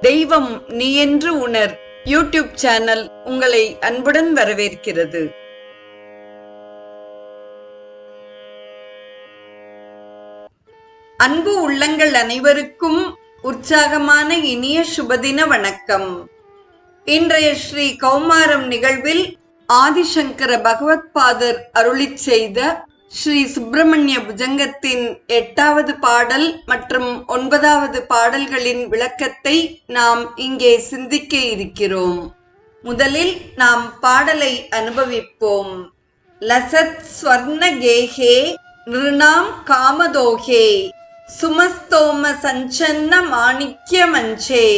தெய்வம் நீ என்று உணர். யூடியூப் சேனல் உங்களை அன்புடன் வரவேற்கிறது. அன்பு உள்ளங்கள் அனைவருக்கும் உற்சாகமான இனிய சுபதின வணக்கம். இன்றைய ஸ்ரீ கௌமாரம் நிகழ்வில் ஆதிசங்கர பகவத் பாதர் அருளிச் செய்த ஸ்ரீ சுப்பிரமணிய புஜங்கத்தின் எட்டாவது பாடல் மற்றும் ஒன்பதாவது பாடல்களின் விளக்கத்தை நாம் இங்கே சிந்திக்க இருக்கிறோம். முதலில் நாம் பாடலை அனுபவிப்போம். லசத் ஸ்வர்ண கேஹே நிருணாம் காமதோகே சுமஸ்தோம சஞ்சன்ன மாணிக்ய மஞ்சே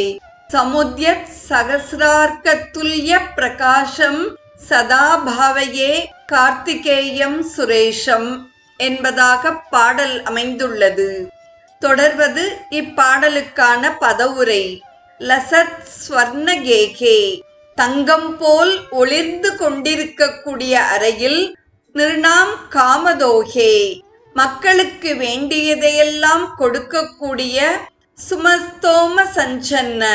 சமுத்யத் சகசிரார்க்கத்துல்ய பிரகாசம் சதா பாவையே கார்த்திகேயம் சுரேஷம் என்பதாக பாடல் அமைந்துள்ளது. தொடர்வது இப்பாடலுக்கான பதவுரை. லசத் ஸ்வர்ணகேகே. தங்கம் போல் ஒளிர்ந்து கொண்டிருக்கக்கூடிய அறையில் நிர்ணாம் காமதோகே. மக்களுக்கு வேண்டியதையெல்லாம் கொடுக்கக்கூடிய சுமஸ்தோம சஞ்சன்ன.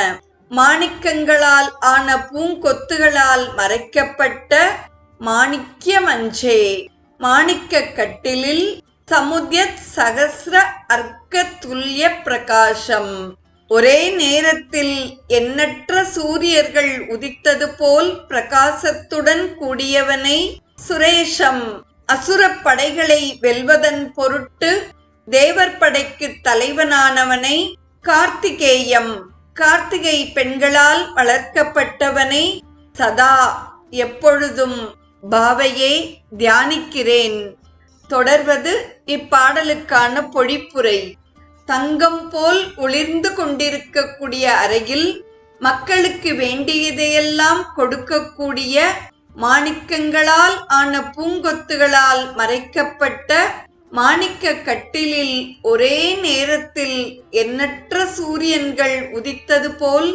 மாணிக்கங்களால் ஆன பூங்கொத்துகளால் மறைக்கப்பட்ட மாணிக்ய மஞ்சே மாணிக்க கட்டிலில் சமுத்யத் சகசிர அர்க்க துல்லிய பிரகாசம். ஒரே நேரத்தில் எண்ணற்ற சூரியர்கள் உதித்தது போல் பிரகாசத்துடன் கூடியவனை சுரேஷம். அசுர படைகளை வெல்வதன் பொருட்டு தேவர் படைக்கு தலைவனானவனை கார்த்திகேயம். கார்த்திகை பெண்களால் வளர்க்கப்பட்டவனை சதா எப்பொழுதும் பாவையே தியானிக்கிறேன். தொடர்வது இப்பாடலுக்கான பொழிப்புரை. தங்கம் போல் ஒளிர்ந்து கொண்டிருக்கக்கூடிய அறையில் மக்களுக்கு வேண்டியதையெல்லாம் கொடுக்கக்கூடிய மாணிக்கங்களால் ஆன பூங்கொத்துகளால் மறைக்கப்பட்ட மாணிக்க கட்டிலில் ஒரே நேரத்தில் எண்ணற்ற சூரியன்கள் உதித்தது போல்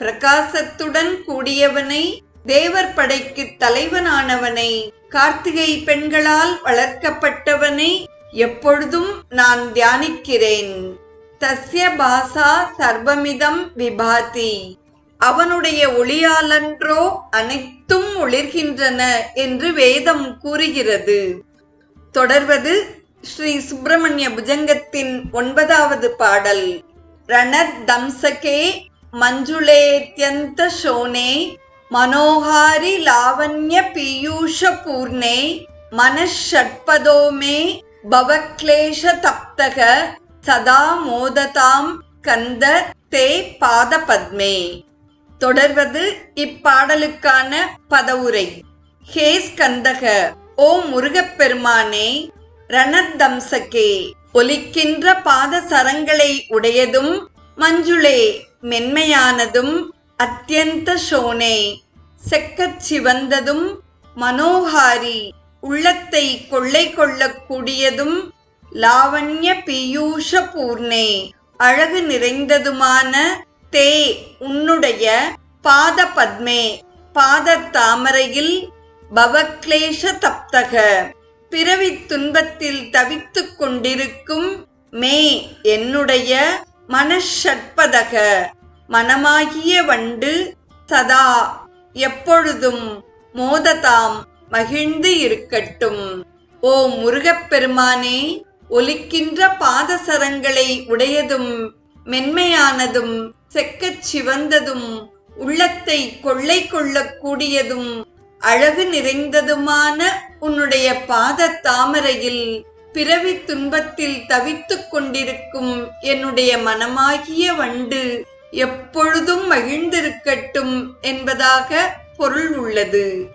பிரகாசத்துடன் கூடியவனை தேவர் படைக்கு தலைவனானவனை கார்த்திகை பெண்களால் வளர்க்கப்பட்டவனை எப்பொழுதும் நான் தியானிக்கிறேன். தஸ்ய பாசா சர்வமிதம் விபாதி. அவனுடைய ஒளியாலன்றோ அனைத்தும் ஒளிர்கின்றன என்று வேதம் கூறுகிறது. தொடர்வது ஸ்ரீ சுப்பிரமணிய புஜங்கத்தின் ஒன்பதாவது பாடல். ரணத் தம்சகே மஞ்சுளேத்யந்த சோனே மனோஹாரி லாவண்ய பீயூஷ பூர்ணே மனஷட்பதோமே பவக்லேஷ தப்தக சதா மோததாம் கந்த தே பாதபத்மே. தொடர்வது இப்பாடலுக்கான பதவுரை. ஹே ஸ்கந்தக ஓ முருகப்பெருமானே ரணத்தம்சகே ஒலிக்கின்ற பாத சரங்களை உடையதும் மஞ்சுளே மென்மையானதும் அத்தியந்த சோனே செக்கச் சிவந்ததும் மனோஹாரி உள்ளத்தை கொள்ளை கொள்ளக்கூடியதும் லாவண்ய பீயூஷ பூர்ணே அழகு நிறைந்ததுமான தே உன்னுடைய பாத பத்மே பாத தாமரையில் பவக்லேஷ தப்தக. பிறவி துன்பத்தில் தவித்துக் கொண்டிருக்கும் மே என்னுடைய மனஷட்பதக. மனமாகிய வண்டு சதா எப்பொழுதும் மோததாம் மகிழ்ந்து இருக்கட்டும். ஓ முருகப்பெருமானே ஒலிக்கின்ற பாதசரங்களை உடையதும் மென்மையானதும் செக்கச் சிவந்ததும் உள்ளத்தை கொள்ளை கொள்ளக்கூடியதும் அழகு நிறைந்ததுமான உன்னுடைய பாத தாமரையில் பிறவி துன்பத்தில் தவித்துக் கொண்டிருக்கும் என்னுடைய மனமாகிய வண்டு எப்பொழுதும் மகிழ்ந்திருக்கட்டும் என்பதாக பொருள் உள்ளது.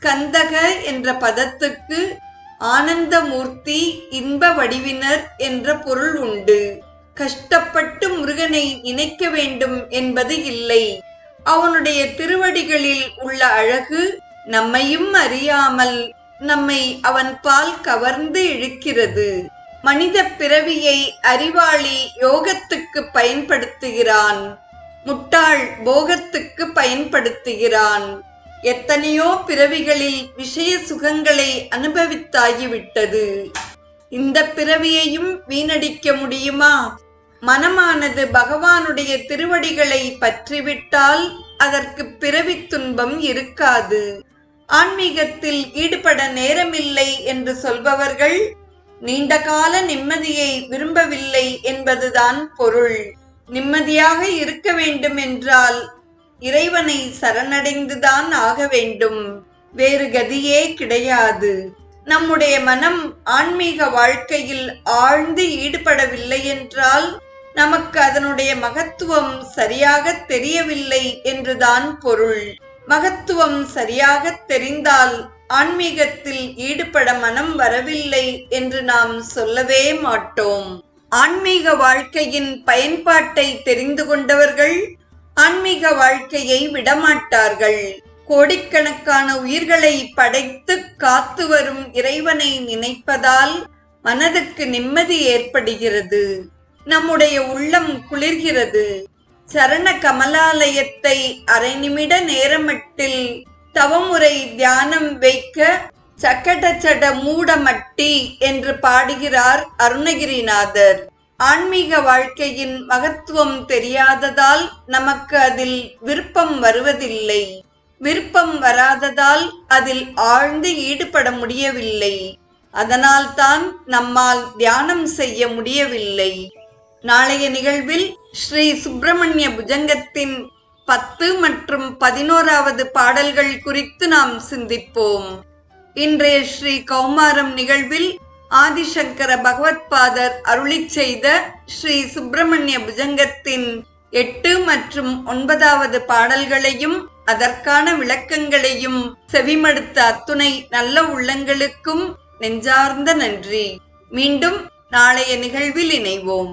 கந்தக என்ற பதத்துக்கு ஆனந்தமூர்த்தி இன்ப வடிவினர் என்ற பொருள் உண்டு. கஷ்டப்பட்டு முருகனை நினைக்க வேண்டும் என்பது இல்லை. அவனுடைய திருவடிகளில் உள்ள அழகு நம்மையும் அறியாமல் நம்மை அவன் பால் கவர்ந்து இழுக்கிறது. மனித பிறவியை அறிவாளி யோகத்துக்கு பயன்படுத்துகிறான். முட்டாள் போகத்துக்கு பயன்படுத்துகிறான். எத்தனையோ பிறவிகளில் விஷய சுகங்களை அனுபவித்தாகிவிட்டது. இந்த பிறவியையும் வீணடிக்க முடியுமா? மனமானது பகவானுடைய திருவடிகளை பற்றிவிட்டால் அதற்கு பிறவி துன்பம் இருக்காது. ஆன்மீகத்தில் ஈடுபட நேரமில்லை என்று சொல்பவர்கள் நீண்டகால நிம்மதியை விரும்பவில்லை என்பதுதான் பொருள். நிம்மதியாக இருக்க வேண்டும் என்றால் இறைவனை சரணடைந்துதான் ஆக வேண்டும். வேறு கதியே கிடையாது. நம்முடைய மனம் ஆன்மீக வாழ்க்கையில் ஆழ்ந்து ஈடுபடவில்லை என்றால் நமக்கு அதனுடைய மகத்துவம் சரியாக தெரியவில்லை என்றுதான் பொருள். மகத்துவம் சரியாக தெரிந்தால் ஆன்மீகத்தில் ஈடுபட மனம் வரவில்லை என்று நாம் சொல்லவே மாட்டோம். ஆன்மீக வாழ்க்கையின் பயன்பாட்டை தெரிந்து கொண்டவர்கள் ஆன்மீக வாழ்க்கையை விடமாட்டார்கள். கோடிக்கணக்கான உயிர்களை படைத்து காத்து வரும் இறைவனை நினைப்பதால் மனதுக்கு நிம்மதி ஏற்படுகிறது. நம்முடைய உள்ளம் குளிர்கிறது. சரண கமலாலயத்தை அரை நிமிட நேரமட்டில் தவமுறை தியானம் வைக்க சக்கட சட மூடமட்டி என்று பாடுகிறார் அருணகிரிநாதர். ஆன்மீக வாழ்க்கையின் மகத்துவம் தெரியாததால் நமக்கு அதில் விருப்பம் வருவதில்லை. விருப்பம் வராததால் அதில் ஆழ்ந்து ஈடுபட முடியவில்லை. அதனால்தான் நம்மால் தியானம் செய்ய முடியவில்லை. நாளைய நிகழ்வில் ஸ்ரீ சுப்பிரமணிய புஜங்கத்தின் பத்து மற்றும் பதினோராவது பாடல்கள் குறித்து நாம் சிந்திப்போம். இன்றைய ஸ்ரீ கௌமாரம் நிகழ்வில் ஆதிசங்கர பகவத்பாதர் அருளிச் செய்த ஸ்ரீ சுப்பிரமணிய புஜங்கத்தின் எட்டு மற்றும் ஒன்பதாவது பாடல்களையும் அதற்கான விளக்கங்களையும் செவிமடுத்த அத்துணை நல்ல உள்ளங்களுக்கும் நெஞ்சார்ந்த நன்றி. மீண்டும் நாளைய நிகழ்வில் இணைவோம்.